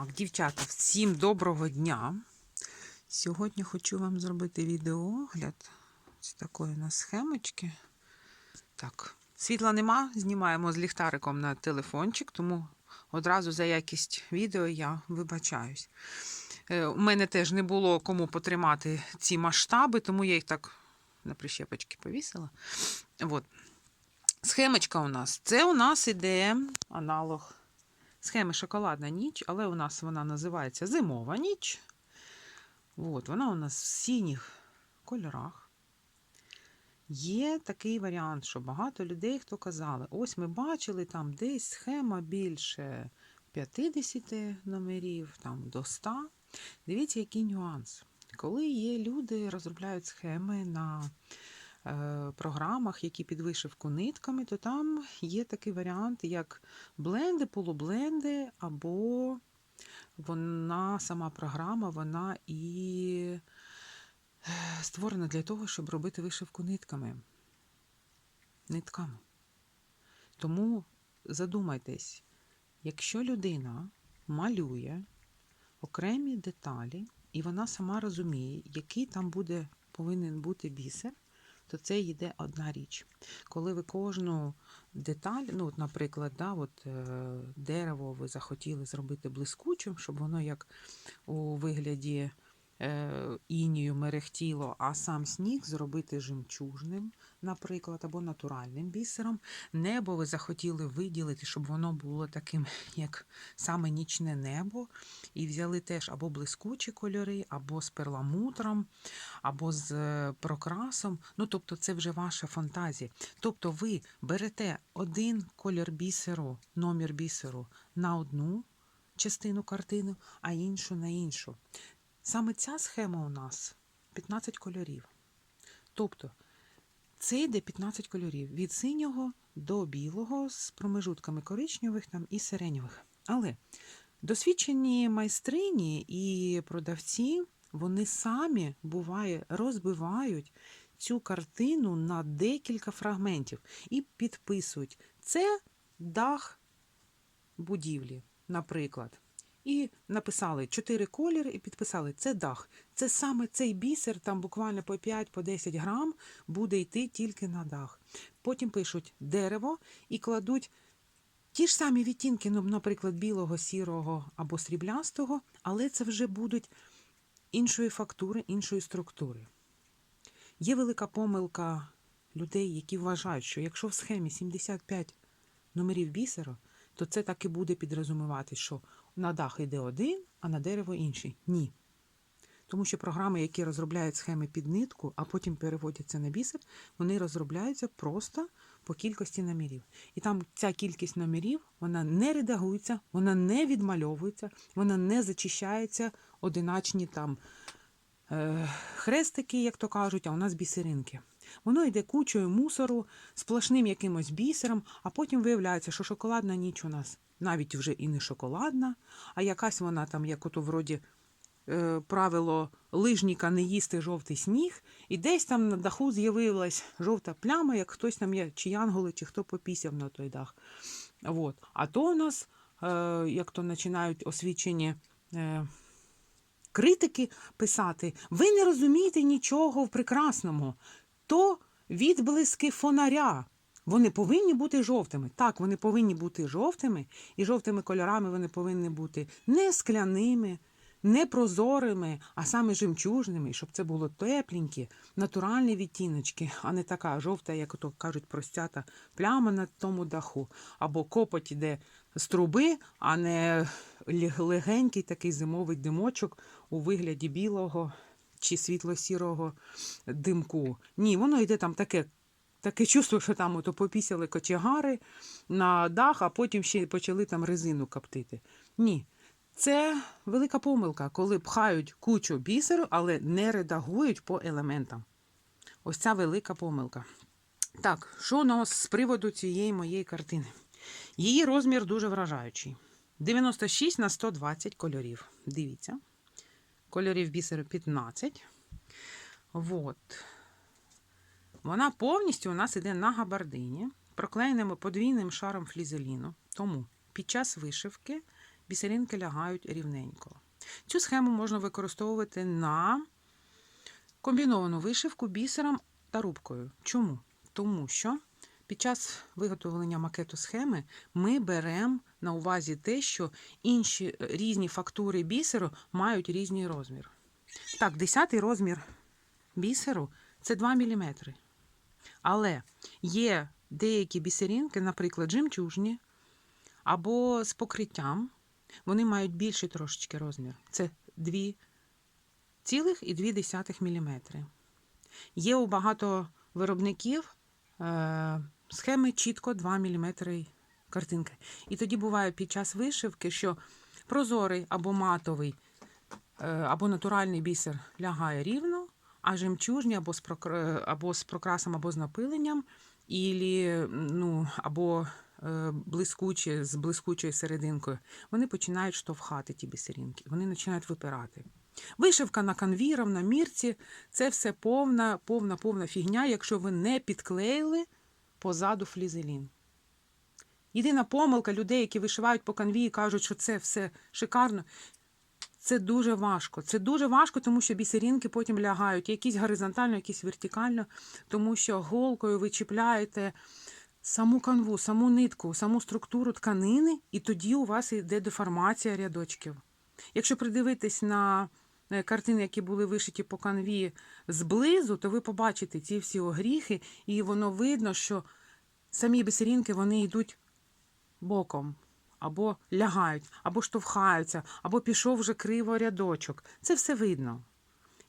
Так, дівчата, всім доброго дня. Сьогодні хочу вам зробити відеоогляд з такої у нас схемочки. Так, світла нема, знімаємо з ліхтариком на телефончик, тому одразу за якість відео я вибачаюсь. Е, У мене теж не було кому потримати ці масштаби, тому я їх так на прищепочки повісила. От. Схемочка у нас. Це у нас іде аналог схеми шоколадна ніч, але у нас вона називається зимова ніч. От, вона у нас в синіх кольорах. Є такий варіант, що багато людей, хто казали, ось ми бачили там десь схема більше 50 номерів, там до 100. Дивіться, який нюанс. Коли є люди, розробляють схеми на програмах, які під вишивку нитками, то там є такий варіант, як бленди, полубленди, або вона сама програма, вона і е, створена для того, щоб робити вишивку нитками. Нитками. Тому задумайтесь, якщо людина малює окремі деталі, і вона сама розуміє, який там буде повинен бути бісер, то це йде одна річ. Коли ви кожну деталь, ну, от, наприклад, да, от, е, дерево ви захотіли зробити блискучим, щоб воно як у вигляді е, інію мерехтіло, а сам сніг зробити жемчужним, наприклад, або натуральним бісером. Небо ви захотіли виділити, щоб воно було таким, як саме нічне небо, і взяли теж або блискучі кольори, або з перламутром, або з е, прокрасом. Ну, тобто, це вже ваша фантазія. Тобто, ви берете один колір бісеру, номер бісеру на одну частину картини, а іншу на іншу. Саме ця схема у нас 15 кольорів. Тобто, це йде 15 кольорів від синього до білого з промежутками коричневих там і сиренєвих. Але досвідчені майстрині і продавці, вони самі буває розбивають цю картину на декілька фрагментів і підписують. Це дах будівлі, наприклад. І написали чотири кольори і підписали це дах. Це саме цей бісер, там буквально по 5 по 10 грам буде йти тільки на дах. Потім пишуть дерево і кладуть ті ж самі відтінки, ну, наприклад, білого, сірого або сріблястого, але це вже будуть іншої фактури, іншої структури. Є велика помилка людей, які вважають, що якщо в схемі 75 номерів бісеру, то це так і буде підрозумівати, що на дах йде один, а на дерево інший. Ні. Тому що програми, які розробляють схеми під нитку, а потім переводяться на бісер, вони розробляються просто по кількості номерів. І там ця кількість номерів вона не редагується, вона не відмальовується, вона не зачищається одиначні там е, хрестики, як то кажуть, а у нас бісеринки. Воно йде кучою мусору, сплошним якимось бісером, а потім виявляється, що шоколадна ніч у нас навіть вже і не шоколадна, а якась вона там, як ото вроді е, правило лижніка не їсти жовтий сніг, і десь там на даху з'явилась жовта пляма, як хтось там є, чи янголи, чи хто попісяв на той дах. От. А то у нас, е, як то починають освічені. Е, Критики писати, ви не розумієте нічого в прекрасному, то відблиски фонаря. Вони повинні бути жовтими. Так, вони повинні бути жовтими, і жовтими кольорами вони повинні бути не скляними, не прозорими, а саме жемчужними, щоб це було тепленькі, натуральні відтіночки, а не така жовта, як то кажуть, простята пляма на тому даху, або копоть іде з труби, а не легенький такий зимовий димочок у вигляді білого чи світло-сірого димку. Ні, воно йде там таке. Таке чувство, що там ото попісяли кочегари на дах, а потім ще почали там резину коптити. Ні. Це велика помилка, коли пхають кучу бісеру, але не редагують по елементам. Ось ця велика помилка. Так, що у нас з приводу цієї моєї картини? Її розмір дуже вражаючий. 96 на 120 кольорів. Дивіться. Кольорів бісеру 15. Вот. Вона повністю у нас іде на габардині, проклеєними подвійним шаром флізеліну. Тому під час вишивки бісеринки лягають рівненько. Цю схему можна використовувати на комбіновану вишивку бісером та рубкою. Чому? Тому що під час виготовлення макету схеми ми беремо на увазі те, що інші е, різні фактури бісеру мають різний розмір. Так, 10 розмір бісеру це 2 мм. Але є деякі бісеринки, наприклад, жемчужні або з покриттям, вони мають більший трошечки розмір. Це 2,2 мм. Є у багато виробників е, схеми чітко 2 мм картинки. І тоді буває під час вишивки, що прозорий або матовий, е, або натуральний бісер лягає рівно, а жемчужні або з, або з прокрасом, або з напиленням, ілі, ну, або е, блискучі з блискучою серединкою, вони починають штовхати ті бісеринки, вони починають випирати. Вишивка на канвіром, на мірці це все повна, повна, повна фігня, якщо ви не підклеїли позаду флізелін. Єдина помилка людей, які вишивають по канві і кажуть, що це все шикарно. Це дуже важко. Це дуже важко, тому що бісеринки потім лягають якісь горизонтально, якісь вертикально, тому що голкою ви чіпляєте саму канву, саму нитку, саму структуру тканини, і тоді у вас йде деформація рядочків. Якщо придивитись на картини, які були вишиті по канві зблизу, то ви побачите ці всі огріхи, і воно видно, що самі бісеринки вони йдуть боком, або лягають, або штовхаються, або пішов вже криво рядочок. Це все видно.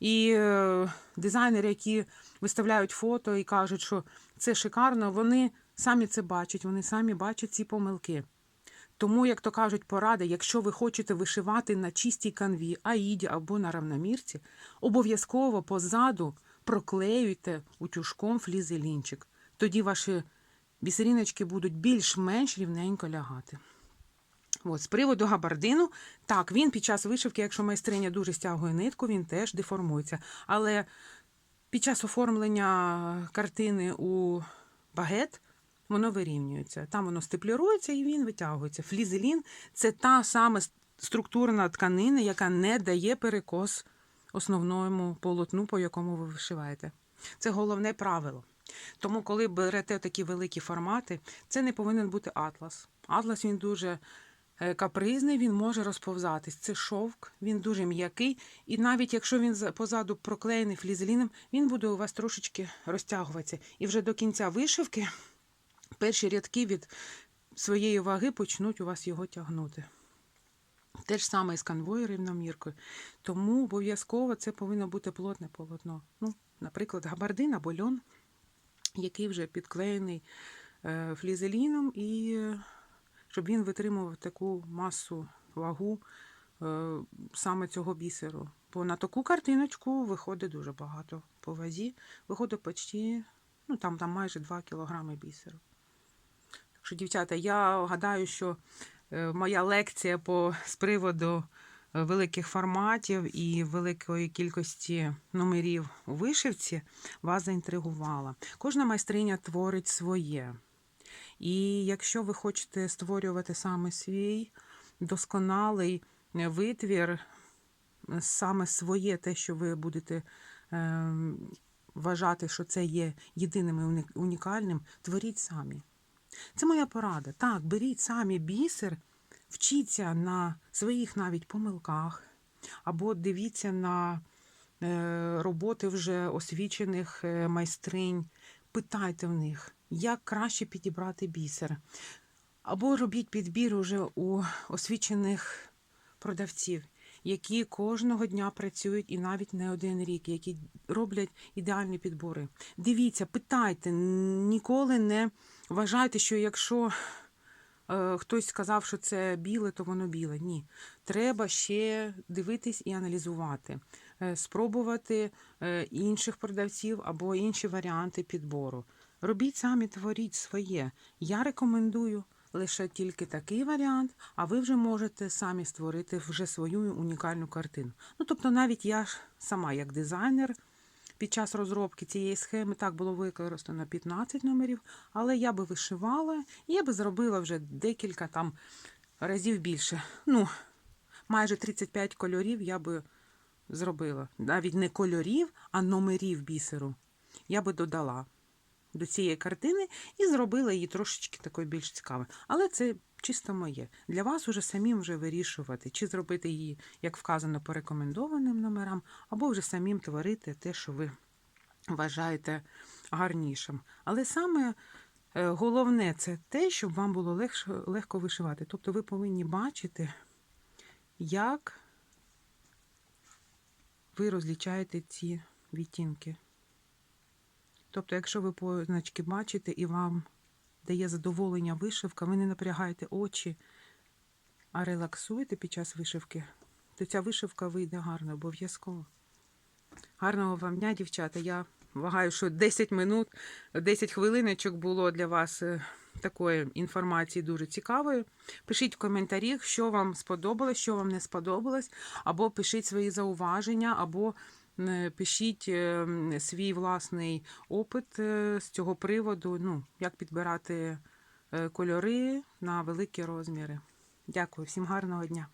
І е, дизайнери, які виставляють фото і кажуть, що це шикарно, вони самі це бачать, вони самі бачать ці помилки. Тому, як то кажуть, поради, якщо ви хочете вишивати на чистій канві, аїді або на равномірці, обов'язково позаду проклеюйте утюжком флізелінчик. Тоді ваші бісеріночки будуть більш-менш рівненько лягати. От, з приводу габардину, так, він під час вишивки, якщо майстриня дуже стягує нитку, він теж деформується. Але під час оформлення картини у багет воно вирівнюється. Там воно степлюється і він витягується. Флізелін це та сама структурна тканина, яка не дає перекос основному полотну, по якому ви вишиваєте. Це головне правило. Тому, коли берете такі великі формати, це не повинен бути атлас. Атлас він дуже е, капризний, він може розповзатись. Це шовк, він дуже м'який, і навіть якщо він за- позаду проклеєний флізеліном, він буде у вас трошечки розтягуватися. І вже до кінця вишивки перші рядки від своєї ваги почнуть у вас його тягнути. Те ж саме і з канвою рівноміркою. Тому обов'язково це повинно бути плотне полотно. Ну, наприклад, габардин або льон, який вже підклеєний е, флізеліном, і е, щоб він витримував таку масу вагу е, саме цього бісеру. Бо на таку картиночку виходить дуже багато по вазі. Виходить почти, ну там, там майже 2 кілограми бісеру. Що, дівчата, я гадаю, що е, моя лекція по, з приводу е, великих форматів і великої кількості номерів у вишивці вас заінтригувала. Кожна майстриня творить своє. І якщо ви хочете створювати саме свій досконалий е, витвір, саме своє, те, що ви будете е, вважати, що це є єдиним і унікальним, творіть самі. Це моя порада. Так, беріть самі бісер, вчіться на своїх навіть помилках, або дивіться на е, роботи вже освічених е, майстринь, питайте в них, як краще підібрати бісер. Або робіть підбір уже у освічених продавців, які кожного дня працюють і навіть не один рік, які роблять ідеальні підбори. Дивіться, питайте, ніколи не вважайте, що якщо е, хтось сказав, що це біле, то воно біле. Ні. Треба ще дивитись і аналізувати, е, спробувати е, інших продавців або інші варіанти підбору. Робіть самі, творіть своє. Я рекомендую лише тільки такий варіант, а ви вже можете самі створити вже свою унікальну картину. Ну, тобто, навіть я ж сама, як дизайнер, під час розробки цієї схеми так було використано 15 номерів, але я би вишивала, і я би зробила вже декілька там разів більше. Ну, майже 35 кольорів я би зробила. Навіть не кольорів, а номерів бісеру. Я би додала до цієї картини і зробила її трошечки такою більш цікавою. Але це чисто моє. Для вас уже самим вже вирішувати, чи зробити її, як вказано, по рекомендованим номерам, або вже самим творити те, що ви вважаєте гарнішим. Але саме е, головне це те, щоб вам було легше, легко вишивати. Тобто ви повинні бачити, як ви розлічаєте ці відтінки. Тобто, якщо ви позначки бачите і вам дає задоволення вишивка, ви не напрягаєте очі, а релаксуєте під час вишивки, то ця вишивка вийде гарно, обов'язково. Гарного вам дня, дівчата. Я вважаю, що 10 минут, 10 хвилиночок було для вас е, такої інформації дуже цікавої. Пишіть в коментарях, що вам сподобалось, що вам не сподобалось, або пишіть свої зауваження, або пишіть е, свій власний опит е, з цього приводу, ну, як підбирати е, кольори на великі розміри. Дякую, всім гарного дня!